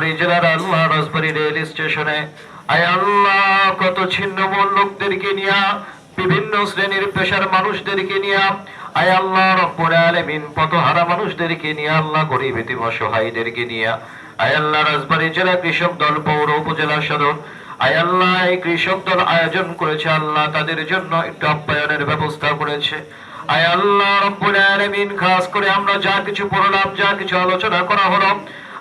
রাজবাড়ী জেলার আল্লাহ রাজবাড়ী রেল স্টেশনে। আয় আল্লাহ, কত ছিন্নমূল লোকদেরকে নিয়ে, বিভিন্ন শ্রেণির পেশার মানুষদেরকে নিয়ে। আয় আল্লাহ, রব্বুল আলামিন পথহারা মানুষদেরকে নিয়ে আল্লাহ, গরিব, এতিম, অসহায়দেরকে নিয়ে। আয় আল্লাহ রাজবাড়ী জেলা কৃষক দল, পৌর উপজেলা সদর। আয় আল্লাহ, এই কৃষক দল আয়োজন করেছে আল্লাহ, তাদের জন্য একটু আপ্যায়নের ব্যবস্থা করেছে। আয় আল্লাহ, রব্বুল আলামিন, খাস করে আমরা যা কিছু পড়লাম, যা কিছু আলোচনা করা হলো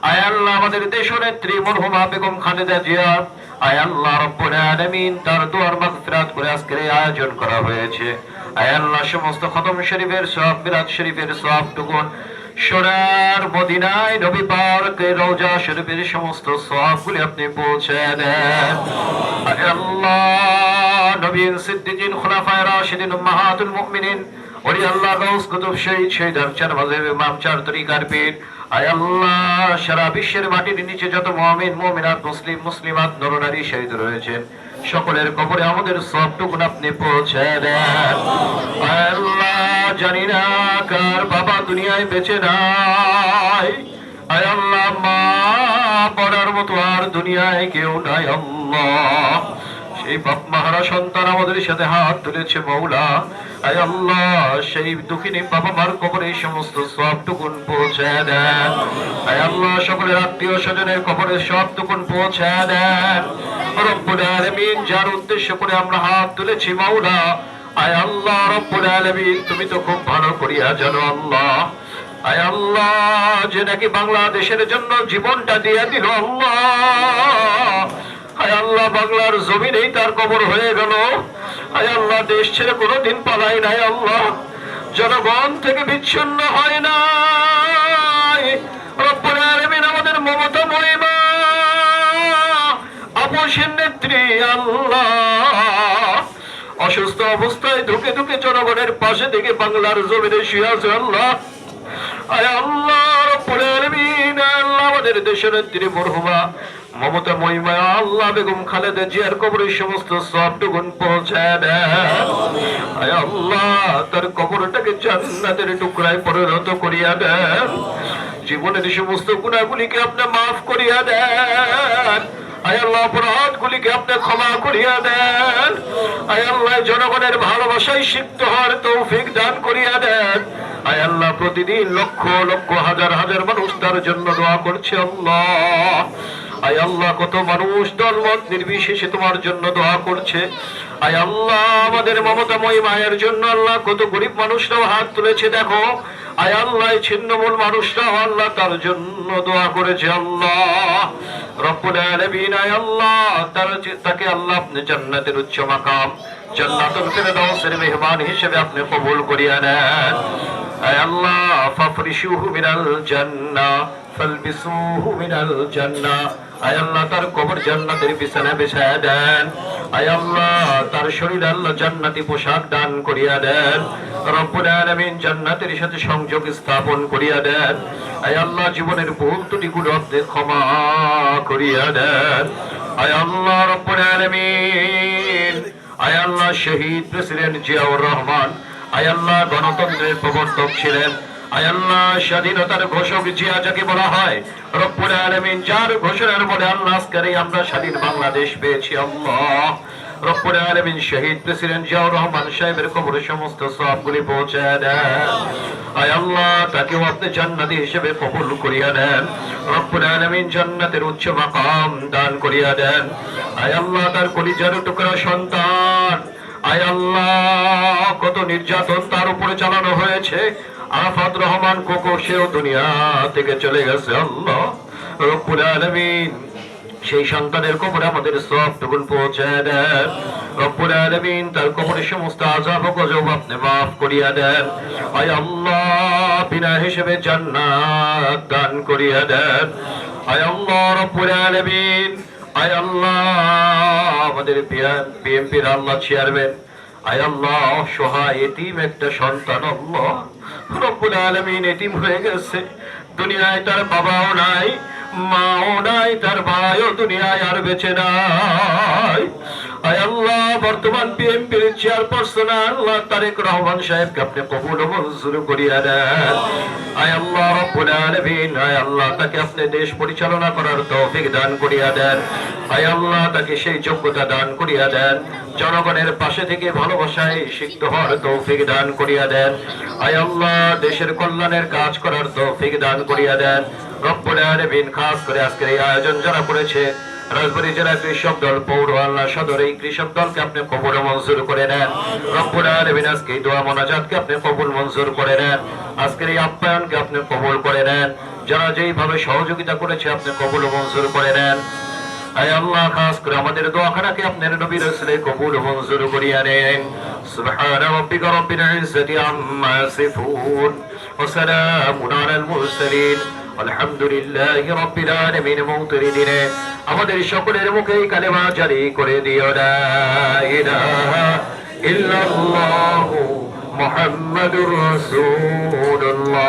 আয় আল্লাহ আমাদের দেশ নেত্রী মরহুমা বেগম খালেদা জিয়া। আয় আল্লাহ রব্বুল আলামিন তার দোয়ার মাগফিরাত করে আজকের এই আয়োজন করা হয়েছে। আয় আল্লাহ সমস্ত খতম শরীফের সব বিরাট শরীফের সব টুকুন সোনার মদিনায় নবী পার্কে রওজা শরীফের সমস্ত সবগুলি আপনি পৌঁছে দেন। আল্লাহ নবীন সিদ্দিকিন, খুলাফায়ে রাশিদিন, উম্মাহাতুল মুমিনিন ওলি আল্লাহ গাউস কুতুব শহীদ শহীদ চার মাযহাব ইমাম, চার তরিকার পীর। আয় আল্লাহ, সারা বিশ্বের মাটির নিচে যত মুমিন, মুমিনাত, মুসলিম, মুসলিমাত নরনারী শহীদ রয়েছেন। সকলের কবরে আমাদের সবটুকুন আপনি পৌঁছে দেন। আল্লাহ, জানি না কার বাবা দুনিয়ায় বেঁচে নাই। আয় আল্লাহ, মা পড়ার মতো আর দুনিয়ায় কেউ নাই, আল্লাহ। সেই বাপ সন্তান আমাদের সাথে হাত তুলেছে মৌলা। আয় আল্লাহ, সেই দুঃখিনী বাবা মার কবরে এই সমস্ত সব টুকুন পৌঁছে দেন। আয় আল্লাহ, সকলের আত্মীয় স্বজনের কবরে সব টুকুন পৌঁছে দেন। রব্বুল আলামিন যার উদ্দেশ্য করে আমরা হাত তুলেছি, মৌলা। আয় আল্লাহ, রব্বুল আলামিন, তুমি তো খুব ভালো করিয়া জানো আল্লাহ। আয় আল্লাহ, যে নাকি বাংলাদেশের জন্য জীবনটা দিয়ে দিল আল্লাহ। আল্লাহ, বাংলার জমিনেই তার কবর হয়ে গেল। আয় আল্লাহ, দেশ ছেড়ে কোনোদিন পালাই নাই আল্লাহ। জনগণ থেকে বিচ্ছিন্ন হয় না আমাদের মমতা মহিমা আপসের নেত্রী আল্লাহ। অসুস্থ অবস্থায় ধুকে ধুকে জনগণের পাশে থেকে বাংলার জমিনে শুয়ে আছে আল্লাহ। আমাদের দেশের নেত্রী মরহুমা মমতা মহিমা, আল্লাহ বেগম খালেদা জিয়ার কবরের সমস্ত সবটুকুন পৌঁছায় দেন। আয় আল্লাহ, তার কবরটাকে জান্নাতের টুকরায় পরিণত করিয়া দেন। জীবনের সমস্ত গুণাগুলিকে আপনি মাফ করিয়া দেন। আয় আল্লাহ অপরাধ গুলিকে আপনি ক্ষমা করিয়া দেন। আয় আল্লাহ জনগণের ভালোবাসায় সিদ্ধ হওয়ার তৌফিক দান করিয়া দেন। আয় আল্লাহ প্রতিদিন লক্ষ লক্ষ, হাজার হাজার মানুষ তার জন্য দোয়া করছে আল্লাহ। আয় আল্লাহ কত মানুষ দলমত নির্বিশেষে তোমার জন্য দোয়া করছে। আয় আল্লাহ আমাদের মমতাময়ী মায়ের জন্য আল্লাহ কত গরিব মানুষরাও হাত তুলেছে, দেখো। আয় আল্লাহ ছিন্নমূল মানুষরাও আল্লাহ তার জন্য দোয়া করেছে আল্লাহ। রব্বুল আলামিন, আয় আল্লাহ, তার তাকে আল্লাহ আপনি জান্নাতের উচ্চ মাকাম, জান্নাতুল ফিরদাউসের মেহমান হিসেবে আপনি কবুল করিয়া নেন। আল্লাহ, ফাফরিশুহু মিনাল জান্নাহ, ফালবিসুহু মিনাল জান্নাহ। আল্লাহ, তার কবর জান্নাতের বিছানা বিছায়া দেন। আয় আল্লাহ, তার শরীর আল্লাহ জান্নাতি পোশাক দান করিয়া দেন। রব্বুল আলামিন জান্নাতের সাথে সংযোগ স্থাপন করিয়া দেন। আয় আল্লাহ, জীবনের ভুল ত্রুটিগুলো আপনি ক্ষমা করিয়া দেন। আল্লাহ, রব্বুল আলামিন। আল্লাহ, শহীদ প্রেসিডেন্ট জিয়াউর রহমান। আয় আল্লাহ, গণতন্ত্রের প্রবর্তক ছিলেন। আয় আল্লাহ, স্বাধীনতার ঘোষক জিয়া যাকে বলা হয়, রব্বুল আলামিন, যার ঘোষণার বলে আল্লাহ আজকের আমরা স্বাধীন বাংলাদেশ পেয়েছি, আল্লাহ। রব্বুল আলামিন শহীদ প্রেসিডেন্ট জিয়াউর রহমান সাহেবের কবরে সমস্ত সবগুলি পৌঁছে দেন। আয় আল্লাহ, তাকেও আপনি জান্নাতি হিসেবে কবুল করিয়া দেন রব্বুল আলামিন জান্নাতের উচ্চ মাকাম দান করিয়া দেন। আয় আল্লাহ, তার কলিজার টুকরা সন্তান। আয় আল্লাহ কত নির্যাতন তার উপরে চালানো হয়েছে। আরাফাত রহমান কোকো সেও দুনিয়া থেকে চলে গেছে, আল্লাহ রব্বুল আলামিন। সেই সন্তানের কবরে আমাদের সব টুকুন পৌঁছে দেন। রব্বুল আলামিন তার কবরে সমস্ত আযাব ও গজব আপনি maaf করিয়া দেন। আয় আল্লাহ, বিনা হিসেবে জান্নাত দান করিয়া দেন। আয় আল্লাহ রব্বুল আলামিন, আয় আল্লাহ। আমাদের বিএনপির আল্লাহ চেয়ারম্যান আয় আল্লাহ অসহায় এটিম একটা সন্তান, আল্লাহ। রব্বুল আলমিন এটিম হয়ে গেছে। দুনিয়ায় তার বাবাও নাই দুনিয়ায় আর বেঁচে নাই। বর্তমান আল্লাহ তারেক রহমান সাহেবকে আপনি কবুল মঞ্জুর করিয়া দেন। রব্বুল আল্লাহ তাকে আপনি দেশ পরিচালনা করার তৌফিক দান করিয়া দেন। তাকে সেই যোগ্যতা দান করিয়া দেন। জনগণের পাশে থেকে ভালোবাসায় সিক্ত হওয়ার তৌফিক দান করিয়া দেন। আয় আল্লাহ, দেশের কল্যাণের কাজ করার তৌফিক দান করিয়া দেন। যারা করেছে যেইভাবে সহযোগিতা করেছে, আপনি কবুল মঞ্জুর করে নেন। আয় আল্লাহ, খাস করে আমাদের দোয়াখানাকে আপনার নবীর রসুলে কবুল মঞ্জুর করিয়া নেন। ইজ্জাতি আম্মা ইয়াসিফুন ওয়া সালামুন আলাল মুরসালিন। আলহামদুলিল্লাহ রাব্বিল আলামিন মৌতের দিনে আমাদের সকলের মুখে কালেমা জারি করে দিও, লা ইলাহা ইল্লাল্লাহু মুহাম্মাদুর রাসূলুল্লাহ।